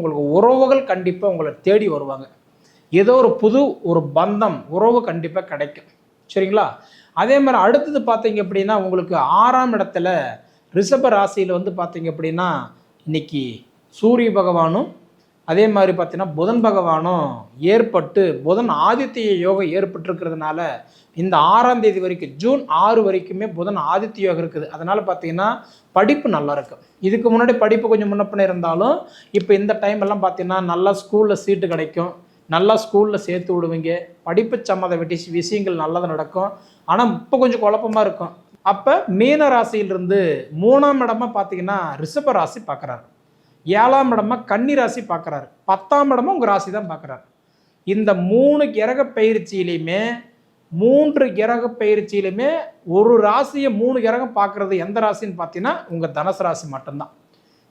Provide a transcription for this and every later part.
உங்களுக்கு உறவுகள் கண்டிப்பாக உங்களை தேடி வருவாங்க. ஏதோ ஒரு புது ஒரு பந்தம் உறவு கண்டிப்பாக கிடைக்கும். சரிங்களா? அதே மாதிரி அடுத்தது பார்த்தீங்க அப்படின்னா உங்களுக்கு ஆறாம் இடத்துல ரிஷப ராசியில் வந்து பார்த்தீங்க அப்படின்னா இன்னைக்கு சூரிய பகவானும் அதே மாதிரி பார்த்தீங்கன்னா புதன் பகவானும் ஏற்பட்டு புதன் ஆதித்ய யோகம் ஏற்பட்டிருக்கிறதுனால இந்த ஆறாம் தேதி வரைக்கும் ஜூன் ஆறு வரைக்குமே புதன் ஆதித்ய யோகம் இருக்குது. அதனால் பார்த்தீங்கன்னா படிப்பு நல்லா இருக்கும் இதுக்கு முன்னாடி படிப்பு கொஞ்சம் முன்னப்பின இருந்தாலும் இப்போ இந்த டைம் எல்லாம் பார்த்தீங்கன்னா நல்லா ஸ்கூலில் சீட்டு கிடைக்கும். நல்லா ஸ்கூலில் சேர்த்து விடுவீங்க. படிப்பு சம்மந்த வெட்டி விஷயங்கள் நல்லது நடக்கும். ஆனால் இப்போ கொஞ்சம் குழப்பமா இருக்கும். அப்போ மீன ராசியிலிருந்து மூணாம் இடமா பார்த்தீங்கன்னா ரிஷப ராசி பார்க்குறாரு. ஏழாம் இடமா கன்னி ராசி பார்க்குறாரு. பத்தாம் இடமும் உங்கள் ராசி தான் பார்க்குறாரு. இந்த மூணு கிரக பயிற்சியிலையுமே மூன்று கிரக பயிற்சியிலுமே ஒரு ராசியை மூணு கிரகம் பார்க்குறது எந்த ராசின்னு பார்த்தீங்கன்னா உங்கள் தனுசு ராசி மட்டும்தான்.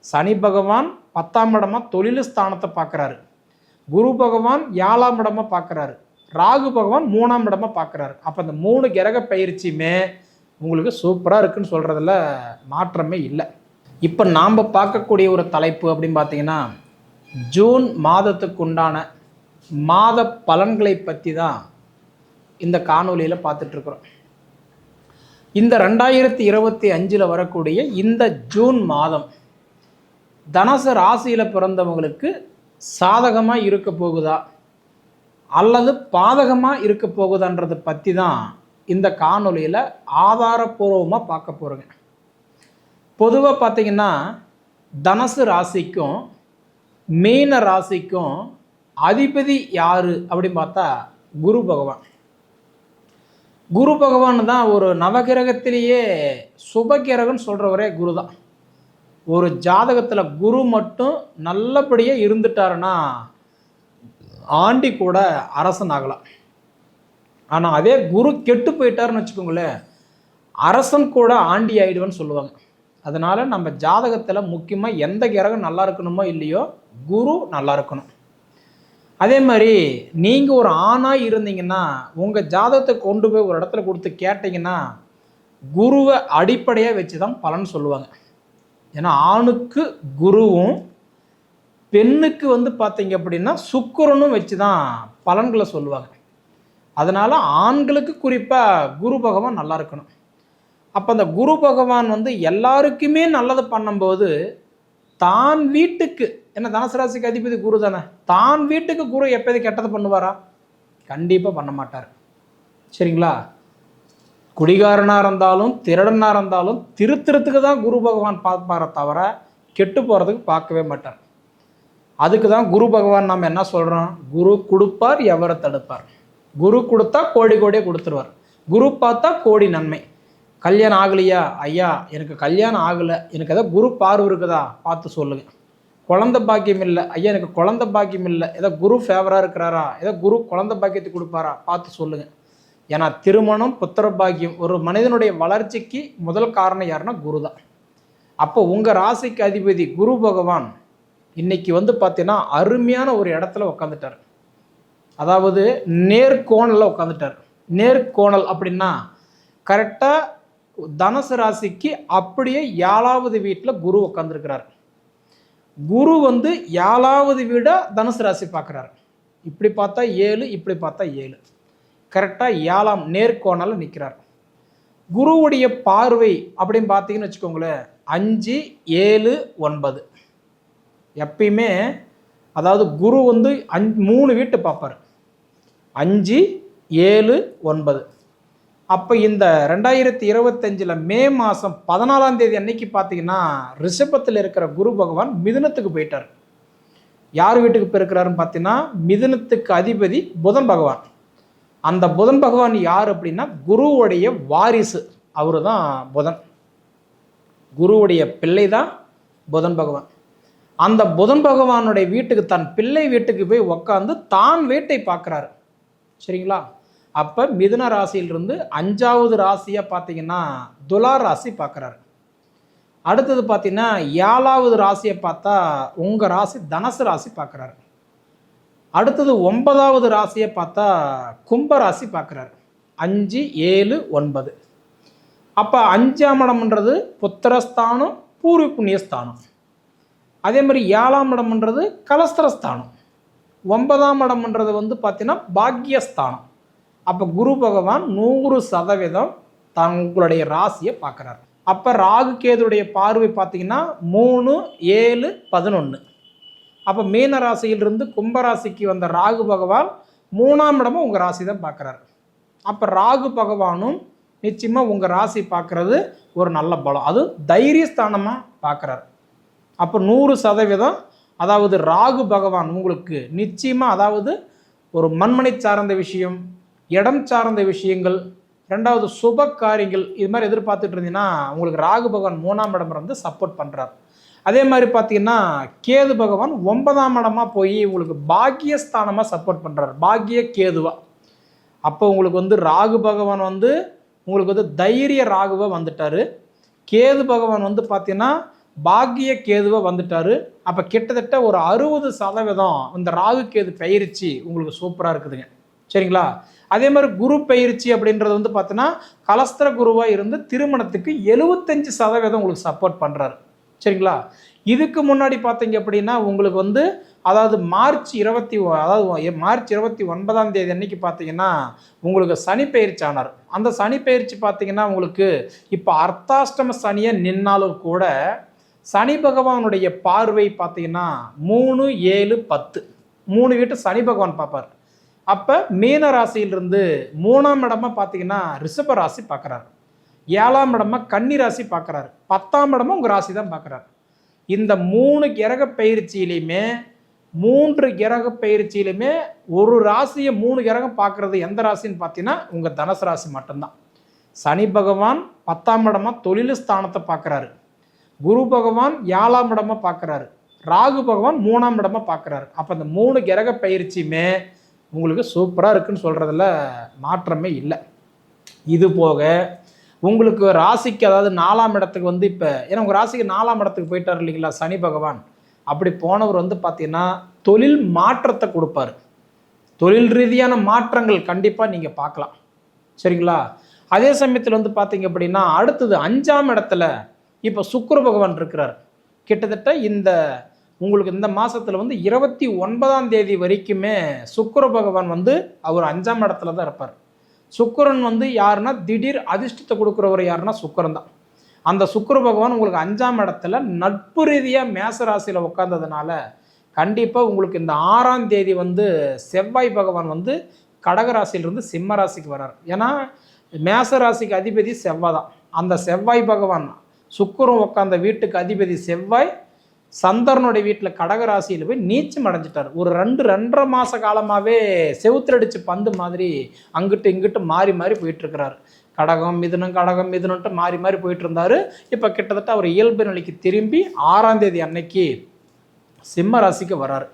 சனி பகவான் பத்தாம் இடமா தொழில் ஸ்தானத்தை பார்க்குறாரு. குரு பகவான் ஏழாம் இடமா பார்க்குறாரு. ராகு பகவான் மூணாம் இடமா பார்க்குறாரு. அப்போ இந்த மூணு கிரக பயிற்சியுமே உங்களுக்கு சூப்பராக இருக்குன்னு சொல்கிறதுல மாற்றமே இல்லை. இப்போ நாம் பார்க்கக்கூடிய ஒரு தலைப்பு அப்படின்னு பார்த்தீங்கன்னா ஜூன் மாதத்துக்கு உண்டான மாத பலன்களை பற்றி தான் இந்த காணொலியில் பார்த்துட்ருக்குறோம் இந்த ரெண்டாயிரத்தி இருபத்தி அஞ்சில் வரக்கூடிய இந்த ஜூன் மாதம் தனசு ராசியில் பிறந்தவங்களுக்கு சாதகமாக இருக்க போகுதா? அல்லது பாதகமாக இருக்க போகுதான்றதை பற்றி தான் இந்த காணொலியில் ஆதாரபூர்வமாக பார்க்க போகிறேன் பொதுவாக பார்த்தீங்கன்னா தனுசு ராசிக்கும் மீன ராசிக்கும் அதிபதி யார் அப்படின்னு பார்த்தா குரு பகவான். குரு பகவான் தான் ஒரு நவகிரகத்திலேயே சுபகிரகம்னு சொல்கிறவரே குரு தான். ஒரு ஜாதகத்தில் குரு மட்டும் நல்லபடியாக இருந்துட்டாருன்னா ஆண்டி கூட அரசன் ஆகலாம். ஆனால் அதே குரு கெட்டு போயிட்டாருன்னு வச்சுக்கோங்களேன் அரசன் கூட ஆண்டி ஆயிடுவேன்னு சொல்லுவாங்க. அதனால் நம்ம ஜாதகத்தில் முக்கியமாக எந்த கிரகம் நல்லா இருக்கணுமோ இல்லையோ குரு நல்லா இருக்கணும். அதே மாதிரி நீங்கள் ஒரு ஆணாக இருந்தீங்கன்னா உங்கள் ஜாதகத்தை கொண்டு போய் ஒரு இடத்துல கொடுத்து கேட்டிங்கன்னா குருவை அடிப்படையாக வச்சு தான் பலன் சொல்லுவாங்க. ஏன்னா ஆணுக்கு குருவும் பெண்ணுக்கு வந்து பார்த்தீங்க அப்படின்னா சுக்கரனும் வச்சு தான் பலன்களை சொல்லுவாங்க. அதனால் ஆண்களுக்கு குறிப்பாக குரு பகவான் நல்லா இருக்கணும். அப்போ அந்த குரு பகவான் வந்து எல்லாருக்குமே நல்லது பண்ணும்போது தான் வீட்டுக்கு என்ன தனுசு ராசிக்கு அதிபதி குரு தானே தான் வீட்டுக்கு குரு எப்போது கெட்டது பண்ணுவாரா? கண்டிப்பாக பண்ண மாட்டார். சரிங்களா? குடிகாரனாக இருந்தாலும் திருடனாக இருந்தாலும் திருத்துறதுக்கு தான் குரு பகவான் பார்ப்பார தவிர கெட்டு போகிறதுக்கு பார்க்கவே மாட்டார். அதுக்கு தான் குரு பகவான் நம்ம என்ன சொல்கிறோம் குரு கொடுப்பார் எவரை தடுப்பார்? குரு கொடுத்தா கோடி கோடியே கொடுத்துருவார். குரு பார்த்தா கோடி நன்மை. கல்யாணம் ஆகலையா? ஐயா எனக்கு கல்யாணம் ஆகலை. எனக்கு ஏதோ குரு பார்வை இருக்குதா? பார்த்து சொல்லுங்கள் குழந்த பாக்கியம் இல்லை. ஐயா எனக்கு குழந்த பாக்கியம் இல்லை. ஏதோ குரு ஃபேவராக இருக்கிறாரா? ஏதோ குரு குழந்த பாக்கியத்தை கொடுப்பாரா? பார்த்து சொல்லுங்கள் ஏன்னா திருமணம் புத்திர பாக்கியம் ஒரு மனிதனுடைய வளர்ச்சிக்கு முதல் காரணம் யாருன்னா குரு தான் அப்போ உங்கள் ராசிக்கு அதிபதி குரு பகவான் இன்னைக்கு வந்து பார்த்தீங்கன்னா அருமையான ஒரு இடத்துல உக்காந்துட்டார். அதாவது நேர்கோணலில் உட்காந்துட்டார் நேர்கோணல் அப்படின்னா கரெக்டாக தனுசு ராசிக்கு அப்படியே ஏழாவது வீட்டில் குரு உட்காந்துருக்கிறார் குரு வந்து ஏழாவது வீடாக தனுசு ராசி பார்க்குறாரு இப்படி பார்த்தா ஏழு இப்படி பார்த்தா ஏழு. கரெக்டாக ஏழாம் நேர்கோணால் நிற்கிறார் குருவுடைய பார்வை அப்படின்னு பார்த்தீங்கன்னு வச்சுக்கோங்களேன் அஞ்சு ஏழு ஒன்பது. எப்பயுமே அதாவது குரு வந்து அஞ்சு மூணு வீட்டு பார்ப்பார். அஞ்சு ஏழு ஒன்பது. அப்போ இந்த ரெண்டாயிரத்தி இருபத்தஞ்சில் மே மாதம் பதினாலாம் தேதி அன்னைக்கு பார்த்தீங்கன்னா ரிஷபத்தில் இருக்கிற குரு பகவான் மிதுனத்துக்கு போயிட்டார். யார் வீட்டுக்கு போயிருக்கிறாருன்னு பார்த்தீங்கன்னா மிதுனத்துக்கு அதிபதி புதன் பகவான். அந்த புதன் பகவான் யார் அப்படின்னா குருவுடைய வாரிசு. அவர் தான் புதன். குருவுடைய பிள்ளை தான் புதன் பகவான். அந்த புதன் பகவானுடைய வீட்டுக்கு தன் பிள்ளை வீட்டுக்கு போய் உக்காந்து தான் வீட்டை பார்க்குறாரு. சரிங்களா? அப்போ மிதுன ராசியிலிருந்து அஞ்சாவது ராசியாக பார்த்தீங்கன்னா துலா ராசி பார்க்குறாரு. அடுத்தது பார்த்தீங்கன்னா ஏழாவது ராசியை பார்த்தா உங்கள் ராசி தனசு ராசி பார்க்குறாரு. அடுத்தது ஒன்பதாவது ராசியை பார்த்தா கும்ப ராசி பார்க்குறாரு. அஞ்சு ஏழு ஒன்பது. அப்போ அஞ்சாம் இடம்ன்றது புத்திரஸ்தானம் பூர்வ புண்ணியஸ்தானம் அதே மாதிரி ஏழாம் இடம்ன்றது கலஸ்திரஸ்தானம் ஒன்பதாம் இடம்ன்றது வந்து பார்த்தீங்கன்னா பாக்கியஸ்தானம் அப்போ குரு பகவான் நூறு சதவீதம் தங்களுடைய ராசியை பார்க்குறாரு. அப்போ ராகு கேதுடைய பார்வை பார்த்தீங்கன்னா மூணு ஏழு பதினொன்று அப்போ மீன ராசியிலிருந்து கும்பராசிக்கு வந்த ராகு பகவான் மூணாம் இடமும் உங்கள் ராசி தான் பார்க்குறாரு. அப்போ ராகு பகவானும் நிச்சயமாக உங்கள் ராசி பார்க்குறது ஒரு நல்ல பலம். அது தைரியஸ்தானமாக பார்க்குறாரு. அப்போ நூறு சதவீதம் அதாவது ராகு பகவான் உங்களுக்கு நிச்சயமாக அதாவது ஒரு மண்மனை சார்ந்த விஷயம் இடம் சார்ந்த விஷயங்கள் ரெண்டாவது சுப காரியங்கள் இது மாதிரி எதிர்பார்த்துட்டு இருந்தீங்கன்னா உங்களுக்கு ராகு பகவான் மூணாம் இடம் இருந்து சப்போர்ட் பண்ணுறார் அதே மாதிரி பார்த்தீங்கன்னா கேது பகவான் ஒன்பதாம் இடமா போய் உங்களுக்கு பாக்கியஸ்தானமாக சப்போர்ட் பண்ணுறாரு பாக்கிய கேதுவா. அப்போ உங்களுக்கு வந்து ராகு பகவான் வந்து உங்களுக்கு வந்து தைரிய ராகுவாக வந்துட்டார். கேது பகவான் வந்து பார்த்தீங்கன்னா பாக்கிய கேதுவாக வந்துட்டார். அப்போ கிட்டத்தட்ட ஒரு அறுபது சதவீதம் இந்த ராகு கேது பயிற்சி உங்களுக்கு சூப்பராக இருக்குதுங்க. சரிங்களா? அதே மாதிரி குரு பயிற்சி அப்படின்றது வந்து பார்த்தீங்கன்னா கலஸ்திர குருவாக இருந்து திருமணத்துக்கு எழுபத்தஞ்சு சதவீதம் உங்களுக்கு சப்போர்ட் பண்ணுறாரு சரிங்களா? இதுக்கு முன்னாடி பார்த்தீங்க அப்படின்னா உங்களுக்கு வந்து அதாவது மார்ச் இருபத்தி அதாவது மார்ச் இருபத்தி ஒன்பதாம் தேதி அன்னைக்கு பார்த்தீங்கன்னா உங்களுக்கு சனி பயிற்சி ஆனார். அந்த சனி பயிற்சி பார்த்தீங்கன்னா உங்களுக்கு இப்போ அர்த்தாஷ்டம சனியை நின்னாலும் கூட சனி பகவானுடைய பார்வை பார்த்தீங்கன்னா மூணு ஏழு பத்து. மூணு வீட்டு சனி பகவான் பார்ப்பார் அப்போ மீன ராசியிலிருந்து மூணாம் இடமா பார்த்தீங்கன்னா ரிஷப ராசி பார்க்குறாரு. ஏழாம் இடமா கன்னி ராசி பார்க்குறாரு. பத்தாம் இடமா உங்கள் ராசி தான் பார்க்குறாரு. இந்த மூணு கிரக பயிற்சியிலையுமே மூன்று கிரக பயிற்சியிலுமே ஒரு ராசியை மூணு கிரகம் பார்க்குறது எந்த ராசின்னு பார்த்தீங்கன்னா உங்கள் தனுசு ராசி மட்டும்தான். சனி பகவான் பத்தாம் இடமா தொழில் ஸ்தானத்தை பார்க்குறாரு. குரு பகவான் ஏழாம் இடமா பார்க்குறாரு. ராகு பகவான் மூணாம் இடமா பார்க்குறாரு. அப்போ இந்த மூணு கிரக பயிற்சியுமே உங்களுக்கு சூப்பராக இருக்குன்னு சொல்கிறதுல மாற்றமே இல்லை. இது போக உங்களுக்கு ராசிக்கு அதாவது நாலாம் இடத்துக்கு வந்து இப்போ ஏன்னா உங்கள் ராசிக்கு நாலாம் இடத்துக்கு போயிட்டார் இல்லைங்களா சனி பகவான். அப்படி போனவர் வந்து பார்த்தீங்கன்னா தொழில் மாற்றத்தை கொடுப்பாரு. தொழில் ரீதியான மாற்றங்கள் கண்டிப்பாக நீங்கள் பார்க்கலாம். சரிங்களா? அதே சமயத்தில் வந்து பார்த்தீங்க அப்படின்னா அடுத்தது அஞ்சாம் இடத்துல இப்போ சுக்கிர பகவான் இருக்கிறார். கிட்டத்தட்ட இந்த உங்களுக்கு இந்த மாதத்தில் வந்து இருபத்தி ஒன்பதாம் தேதி வரைக்குமே சுக்கர பகவான் வந்து அவர் அஞ்சாம் இடத்துல தான் இருப்பார். சுக்கிரன் வந்து யாருன்னா திடீர் அதிர்ஷ்டத்தை கொடுக்குறவர் யாருன்னா சுக்கிரன் தான். அந்த சுக்கர பகவான் உங்களுக்கு அஞ்சாம் இடத்துல நட்பு ரீதியாக மேச ராசியில் உட்காந்ததுனால கண்டிப்பாக உங்களுக்கு இந்த ஆறாம் தேதி வந்து செவ்வாய் பகவான் வந்து கடகராசியிலிருந்து சிம்ம ராசிக்கு வர்றார் ஏன்னா மேச ராசிக்கு அதிபதி செவ்வாய் தான். அந்த செவ்வாய் பகவான் சுக்கிரம் உட்காந்த வீட்டுக்கு அதிபதி செவ்வாய் சந்தரனுடைய வீட்டில் கடகராசியில் போய் நீச்சம் அடைஞ்சிட்டார். ஒரு ரெண்டு ரெண்டரை மாத காலமாகவே செவுத்திரடிச்சு பந்து மாதிரி அங்கிட்டு இங்கிட்டு மாறி மாறி போயிட்டுருக்கிறார். கடகம் மிதுனம் கடகம் மிதுனன்ட்டு மாறி மாறி போயிட்டு இருந்தாரு இப்போ கிட்டத்தட்ட அவர் இயல்பு நிலைக்கு திரும்பி ஆறாம் தேதி அன்னைக்கு சிம்ம ராசிக்கு வராரு.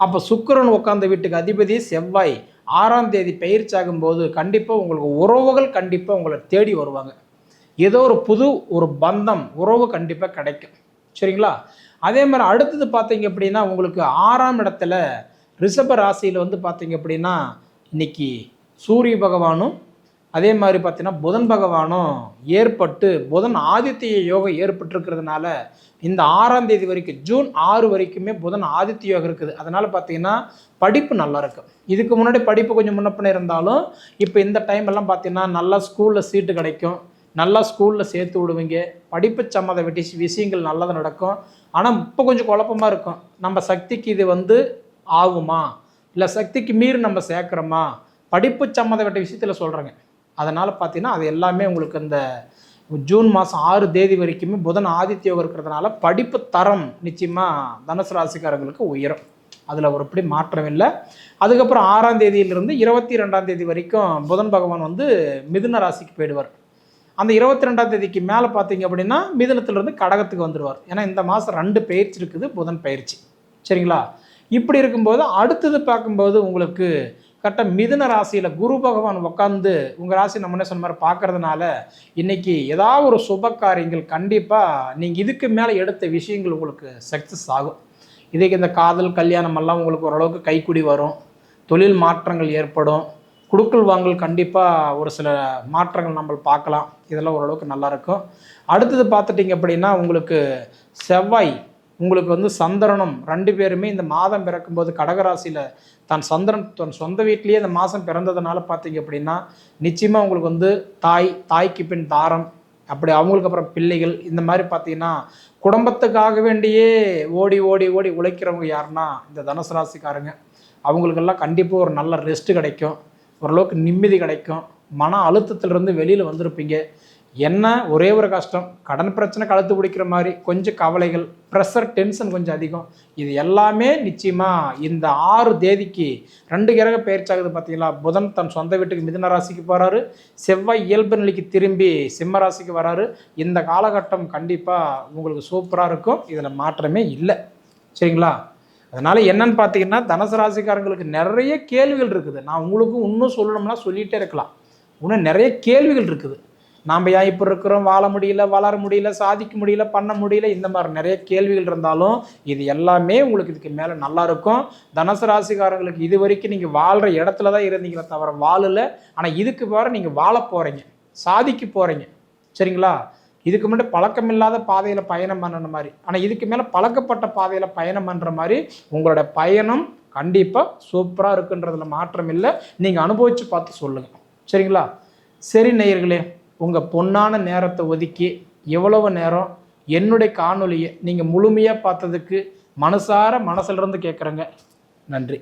அப்போ சுக்கரன் உட்காந்த வீட்டுக்கு அதிபதி செவ்வாய் ஆறாம் தேதி பயிற்சி ஆகும்போது கண்டிப்பாக உங்களுக்கு உறவுகள் கண்டிப்பாக உங்களை தேடி வருவாங்க. ஏதோ ஒரு புது ஒரு பந்தம் உறவு கண்டிப்பாக கிடைக்கும். சரிங்களா? அதே மாதிரி அடுத்தது பார்த்தீங்க அப்படின்னா உங்களுக்கு ஆறாம் இடத்துல ரிஷப ராசியில் வந்து பார்த்தீங்க அப்படின்னா இன்னைக்கு சூரிய பகவானும் அதே மாதிரி பார்த்தீங்கன்னா புதன் பகவானும் ஏற்பட்டு புதன் ஆதித்ய யோகம் ஏற்பட்டிருக்கிறதுனால இந்த ஆறாம் தேதி வரைக்கும் ஜூன் ஆறு வரைக்குமே புதன் ஆதித்ய யோகம் இருக்குது. அதனால் பார்த்தீங்கன்னா படிப்பு நல்லா இருக்கும். இதுக்கு முன்னாடி படிப்பு கொஞ்சம் முன்னப்பின இருந்தாலும் இப்போ இந்த டைம் எல்லாம் பார்த்தீங்கன்னா நல்லா ஸ்கூலில் சீட்டு கிடைக்கும். நல்லா ஸ்கூலில் சேர்த்து விடுவீங்க. படிப்பு சம்மந்த வெட்டி விஷயங்கள் நல்லது நடக்கும். ஆனால் இப்போ கொஞ்சம் குழப்பமாக இருக்கும். நம்ம சக்திக்கு இது வந்து ஆகுமா? இல்லை சக்திக்கு மீறி நம்ம சேர்க்குறோமா? படிப்பு சம்மந்தப்பட்ட விஷயத்தில் சொல்கிறேங்க அதனால் பார்த்தீங்கன்னா அது எல்லாமே உங்களுக்கு இந்த ஜூன் மாதம் ஆறு தேதி வரைக்குமே புதன் ஆதித்யோகம் இருக்கிறதுனால படிப்பு தரம் நிச்சயமாக தனுசு ராசிக்காரங்களுக்கு உயரும். அதில் ஒரு எப்படி மாற்றம் இல்லை. அதுக்கப்புறம் ஆறாம் தேதியிலிருந்து இருபத்தி ரெண்டாம் தேதி வரைக்கும் புதன் பகவான் வந்து மிதுன ராசிக்கு போயிடுவார். அந்த இருபத்தி ரெண்டாம் தேதிக்கு மேலே பார்த்தீங்க அப்படின்னா மிதனத்திலிருந்து கடகத்துக்கு வந்துடுவார் ஏன்னா இந்த மாதம் ரெண்டு பயிற்சி இருக்குது புதன் பயிற்சி. சரிங்களா? இப்படி இருக்கும்போது அடுத்தது பார்க்கும்போது உங்களுக்கு கரெக்டாக மிதுன ராசியில் குரு பகவான் உட்காந்து உங்கள் ராசி நம்ம என்ன சொன்ன மாதிரி பார்க்கறதுனால இன்னைக்கு ஏதாவது ஒரு சுப காரியங்கள் கண்டிப்பாக நீங்கள் இதுக்கு மேலே எடுத்த விஷயங்கள் உங்களுக்கு சக்ஸஸ் ஆகும். இதுக்கு இந்த காதல் கல்யாணம் எல்லாம் உங்களுக்கு ஓரளவுக்கு கைக்குடி வரும். தொழில் மாற்றங்கள் ஏற்படும். குடுக்கல் வாங்கல் கண்டிப்பாக ஒரு சில மாற்றங்கள் நம்ம பார்க்கலாம். இதெல்லாம் ஓரளவுக்கு நல்லா இருக்கும். அடுத்தது பார்த்துட்டிங்க அப்படின்னா உங்களுக்கு செவ்வாய் உங்களுக்கு வந்து சந்திரனும் ரெண்டு பேருமே இந்த மாதம் பிறக்கும்போது கடகராசியில் தான் சந்திரன் தன் சொந்த வீட்லேயே இந்த மாதம் பிறந்ததுனால பார்த்தீங்க அப்படின்னா நிச்சயமாக உங்களுக்கு வந்து தாய் தாய்க்கு பின் தாரம் அப்படி அவங்களுக்கு அப்புறம் பிள்ளைகள் இந்த மாதிரி பார்த்தீங்கன்னா குடும்பத்துக்காக வேண்டியே ஓடி ஓடி ஓடி உழைக்கிறவங்க யாருன்னா இந்த தனுசு ராசிக்காரங்க. அவங்களுக்கெல்லாம் கண்டிப்பாக ஒரு நல்ல ரெஸ்ட்டு கிடைக்கும். ஓரளவுக்கு நிம்மதி கிடைக்கும். மன அழுத்தத்திலிருந்து வெளியில் வந்திருப்பீங்க. என்ன? ஒரே ஒரு கஷ்டம். கடன் பிரச்சனை கழுத்து பிடிக்கிற மாதிரி கொஞ்சம் கவலைகள் ப்ரெஷர் டென்ஷன் கொஞ்சம் அதிகம். இது எல்லாமே நிச்சயமாக இந்த ஆறு தேதிக்கு ரெண்டு கிரக பயிற்சியாகுது பார்த்தீங்களா புதன் தன் சொந்த வீட்டுக்கு மிதுன ராசிக்கு போகிறாரு செவ்வாய் இயல்பு நிலைக்கு திரும்பி சிம்ம ராசிக்கு வராரு. இந்த காலகட்டம் கண்டிப்பாக உங்களுக்கு சூப்பராக இருக்கும். இதில் மாற்றமே இல்லை. சரிங்களா? அதனால் என்னன்னு பார்த்தீங்கன்னா தனுசு ராசிக்காரங்களுக்கு நிறைய கேள்விகள் இருக்குது. நான் உங்களுக்கு இன்னும் சொல்லணும்னா சொல்லிகிட்டே இருக்கலாம். இன்னும் நிறைய கேள்விகள் இருக்குது. நாம் ஏன் இப்போ இருக்கிறோம்? வாழ முடியல வளர முடியல சாதிக்க முடியல பண்ண முடியல இந்த மாதிரி நிறைய கேள்விகள் இருந்தாலும் இது எல்லாமே உங்களுக்கு இதுக்கு மேலே நல்லா இருக்கும். தனுசு ராசிக்காரங்களுக்கு இது வரைக்கும் நீங்கள் வாழ்கிற இடத்துல தான் இருந்தீங்களே தவிர வாழல. ஆனால் இதுக்கு வேறு நீங்கள் வாழ போகிறீங்க சாதிக்க போகிறீங்க சரிங்களா? இதுக்கு முன்னாடி பழக்கமில்லாத பாதையில் பயணம் பண்ணுற மாதிரி. ஆனால் இதுக்கு மேலே பழக்கப்பட்ட பாதையில் பயணம் பண்ணுற மாதிரி உங்களோட பயணம் கண்டிப்பாக சூப்பராக இருக்குன்றதுல மாற்றம் இல்லை. நீங்கள் அனுபவித்து பார்த்து சொல்லுங்கள் சரிங்களா? சரி நேயர்களே உங்கள் பொன்னான நேரத்தை ஒதுக்கி எவ்வளவு நேரம்? என்னுடைய காணொலியை நீங்கள் முழுமையாக பார்த்ததுக்கு மனசார மனசிலிருந்து கேட்குறேங்க நன்றி.